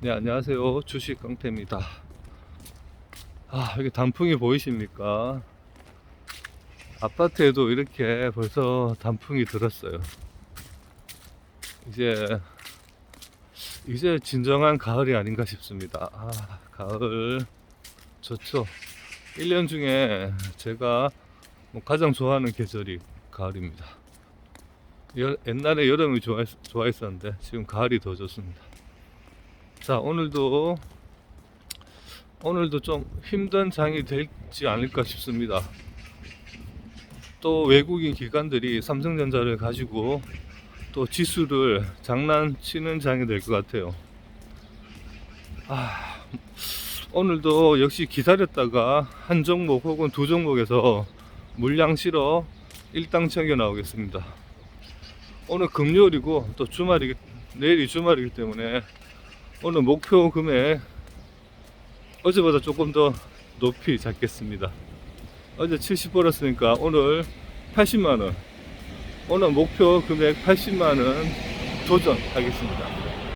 네, 안녕하세요. 주식 강태입니다. 아, 여기 단풍이 보이십니까? 아파트에도 이렇게 벌써 단풍이 들었어요. 이제, 이제 진정한 가을이 아닌가 싶습니다. 아, 가을 좋죠. 1년 중에 제가 뭐 가장 좋아하는 계절이 가을입니다. 여- 옛날에 여름이 좋아했, 좋아했었는데 지금 가을이 더 좋습니다. 자 오늘도 오늘도 좀 힘든 장이 될지 않을까 싶습니다. 또 외국인 기관들이 삼성전자를 가지고 또 지수를 장난치는 장이 될 것 같아요. 아, 오늘도 역시 기다렸다가 한 종목 혹은 두 종목에서 물량 실어 일당 챙겨 나오겠습니다. 오늘 금요일이고 또 주말이기 내일이 주말이기 때문에 오늘 목표 금액 어제보다 조금 더 높이 잡겠습니다. 어제 70 벌었으니까 오늘 80만원. 오늘 목표 금액 80만원 도전하겠습니다.